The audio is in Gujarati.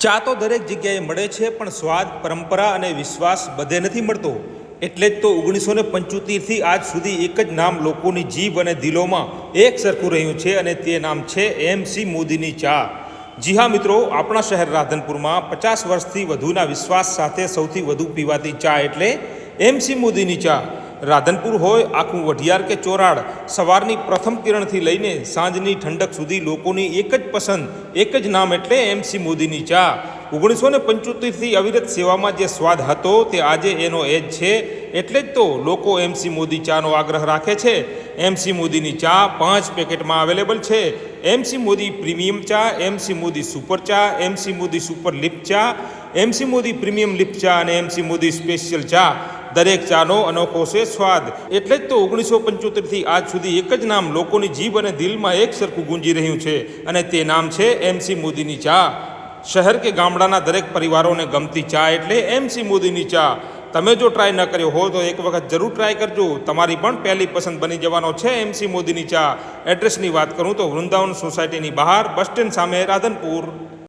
ચા તો દરેક જગ્યાએ મળે છે, પણ સ્વાદ, પરંપરા અને વિશ્વાસ બધે નથી મળતો. એટલે જ તો ઓગણીસો ને પંચોતેરથી આજ સુધી એક જ નામ લોકોની જીભ અને દિલોમાં એક સરખું રહ્યું છે અને તે નામ છે એમ સી મોદીની ચા. જી હા મિત્રો, આપણા શહેર રાધનપુરમાં પચાસ વર્ષથી વધુના વિશ્વાસ સાથે સૌથી વધુ પીવાતી ચા એટલે એમસી મોદીની ચા. રાધનપુર હોય, આખું વઢિયાર કે ચોરાડ, સવારની પ્રથમ કિરણથી લઈને સાંજની ઠંડક સુધી લોકોની એક જ પસંદ, એક જ નામ એટલે એમસી મોદીની ચા. ઓગણીસો ને પંચોતેરથી અવિરત સેવામાં જે સ્વાદ હતો, તે આજે એનો એજ છે. એટલે જ તો લોકો એમસી મોદી ચાનો આગ્રહ રાખે છે. એમસી મોદીની ચા પાંચ પેકેટમાં અવેલેબલ છે. એમસી મોદી પ્રીમિયમ ચા એમસી મોદી સુપર ચા M C Modi super leaf ચા M C Modi premium leaf ચા અને એમસી મોદી સ્પેશિયલ ચા. દરેક ચાનો અનોખો છે સ્વાદ. એટલે જ તો ઓગણીસો પંચોતેરથી આજ સુધી એક જ નામ લોકોની જીભ અને દિલમાં એક સરખું ગુંજી રહ્યું છે. અને તે નામ છે એમસી મોદીની ચા. શહેર કે ગામડાના દરેક પરિવારોને ગમતી ચા એટલે એમસી મોદીની ચા. તમે જો ટ્રાય ન કર્યો હો તો એક વખત જરૂર ટ્રાય કરજો. તમારી પણ પહેલી પસંદ બની જવાનો છે એમસી મોદીની ચા. એડ્રેસની વાત કરું તો વૃંદાવન સોસાયટીની બહાર, બસ સ્ટેન્ડ સામે રાધનપુર.